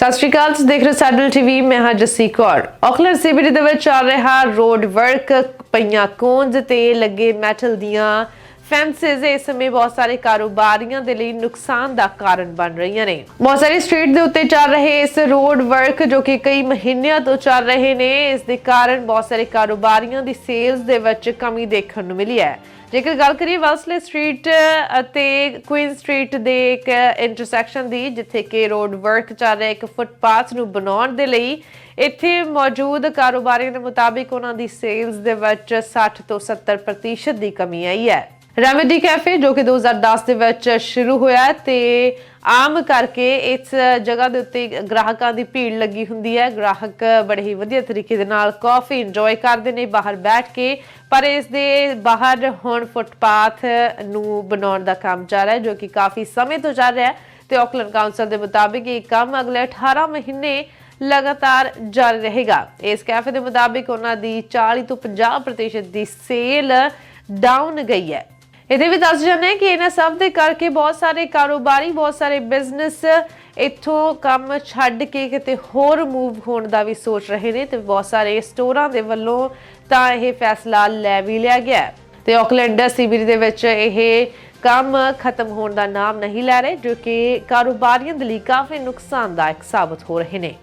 ਸਤਿ ਸ਼੍ਰੀ ਅਕਾਲ, ਤੁਸੀਂ ਦੇਖ ਰਹੇ ਹੋ ਸੈਡਲ ਟੀਵੀ ਮੈਂ ਹਾਂ ਜਸੀ ਕੌਰ। ਆਕਲੈਂਡ ਸੀਬੀਡੀ ਦੇ ਵਿੱਚ ਚੱਲ ਰਿਹਾ ਰੋਡ ਵਰਕ ਪਈਆਂ ਕੋਂਜ ਤੇ ਲੱਗੇ ਮੈਟਲ ਦੀਆਂ ਫੈਂਸਿਸ ਇਸ ਸਮੇਂ ਬਹੁਤ ਸਾਰੇ ਕਾਰੋਬਾਰੀਆਂ ਦੇ ਲਈ ਨੁਕਸਾਨ ਦਾ ਕਾਰਨ ਬਣ ਰਹੀਆਂ ਨੇ। ਬਹੁਤ ਸਾਰੇ ਸਟਰੀਟ ਦੇ ਉੱਤੇ ਚੱਲ ਰਹੇ ਇਸ ਰੋਡ ਵਰਕ ਜੋ ਕਿ ਕਈ ਮਹੀਨਿਆਂ ਤੋਂ ਚੱਲ ਰਹੇ ਨੇ, ਇਸ ਦੇ ਕਾਰਨ ਬਹੁਤ ਸਾਰੇ ਕਾਰੋਬਾਰੀਆਂ ਦੀ ਸੇਲਸ ਦੇ ਵਿੱਚ ਕਮੀ ਦੇਖਣ ਨੂੰ ਮਿਲੀ ਹੈ। ਜੇਕਰ ਗੱਲ ਕਰੀਏ ਵੈਸਲੇ ਸਟਰੀਟ ਅਤੇ ਕੁਈਨ ਸਟਰੀਟ ਦੇ ਇੱਕ ਇੰਟਰਸੈਕਸ਼ਨ ਦੀ, ਜਿੱਥੇ ਕਿ ਰੋਡ ਵਰਕ ਚੱਲ ਰਿਹਾ, ਇੱਕ ਫੁੱਟਪਾਥ ਨੂੰ ਬਣਾਉਣ ਦੇ ਲਈ, ਇੱਥੇ ਮੌਜੂਦ ਕਾਰੋਬਾਰੀਆਂ ਦੇ ਮੁਤਾਬਿਕ ਉਹਨਾਂ ਦੀ ਸੇਲਸ ਦੇ ਵਿੱਚ 60 ਤੋਂ 70% ਦੀ ਕਮੀ ਆਈ ਹੈ। ਰੈਮੇਡੀ ਕੈਫੇ, ਜੋ ਕਿ 2010 ਦੇ ਵਿੱਚ ਸ਼ੁਰੂ ਹੋਇਆ ਹੈ ਤੇ ਆਮ ਕਰਕੇ ਇਸ ਜਗ੍ਹਾ ਦੇ ਉੱਤੇ ਗ੍ਰਾਹਕਾਂ ਦੀ ਭੀੜ ਲੱਗੀ ਹੁੰਦੀ ਹੈ। ਗ੍ਰਾਹਕ ਬੜੇ ਹੀ ਵਧੀਆ ਤਰੀਕੇ ਦੇ ਨਾਲ ਕਾਫੀ ਇੰਜੋਏ ਕਰਦੇ ਨੇ, ਬਾਹਰ ਬੈਠ ਕੇ, ਪਰ ਇਸ ਦੇ ਬਾਹਰ ਹੁਣ ਫੁੱਟਪਾਥ ਨੂੰ ਬਣਾਉਣ ਦਾ ਕੰਮ ਚੱਲ ਰਿਹਾ ਹੈ, ਜੋ ਕਿ ਕਾਫੀ ਸਮੇਂ ਤੋਂ ਚੱਲ ਰਿਹਾ ਹੈ ਤੇ ਆਕਲੈਂਡ ਕਾਉਂਸਲ ਦੇ ਮੁਤਾਬਿਕ ਇਹ ਕੰਮ ਅਗਲੇ 18 ਮਹੀਨੇ ਲਗਾਤਾਰ ਜਾਰੀ ਰਹੇਗਾ। ਇਸ ਕੈਫੇ ਦੇ ਮੁਤਾਬਿਕ ਉਹਨਾਂ ਦੀ 40 ਤੋਂ 50% ਦੀ ਸੇਲ ਡਾਊਨ ਗਈ ਹੈ। ਇਹਦੇ ਵੀ ਦੱਸ ਜਾਂਦੇ ਕਿ ਇਹਨਾਂ ਸਭ ਦੇ ਕਰਕੇ ਬਹੁਤ ਸਾਰੇ ਕਾਰੋਬਾਰੀ, ਬਹੁਤ ਸਾਰੇ ਬਿਜ਼ਨਸ ਇੱਥੋਂ ਕੰਮ ਛੱਡ ਕੇ ਕਿਤੇ ਹੋਰ ਮੂਵ ਹੋਣ ਦਾ ਵੀ ਸੋਚ ਰਹੇ ਨੇ ਤੇ ਬਹੁਤ ਸਾਰੇ ਸਟੋਰਾਂ ਦੇ ਵੱਲੋਂ ਤਾਂ ਇਹ ਫੈਸਲਾ ਲੈ ਵੀ ਲਿਆ ਗਿਆ ਹੈ। ਤੇ ਆਕਲੈਂਡ ਸੀਬੀਡੀ ਦੇ ਵਿੱਚ ਇਹ ਕੰਮ ਖਤਮ ਹੋਣ ਦਾ ਨਾਮ ਨਹੀਂ ਲੈ ਰਹੇ, ਜੋ ਕਿ ਕਾਰੋਬਾਰੀਆਂ ਦੇ ਲਈ ਕਾਫੀ ਨੁਕਸਾਨਦਾਇਕ ਸਾਬਤ ਹੋ ਰਹੇ ਨੇ।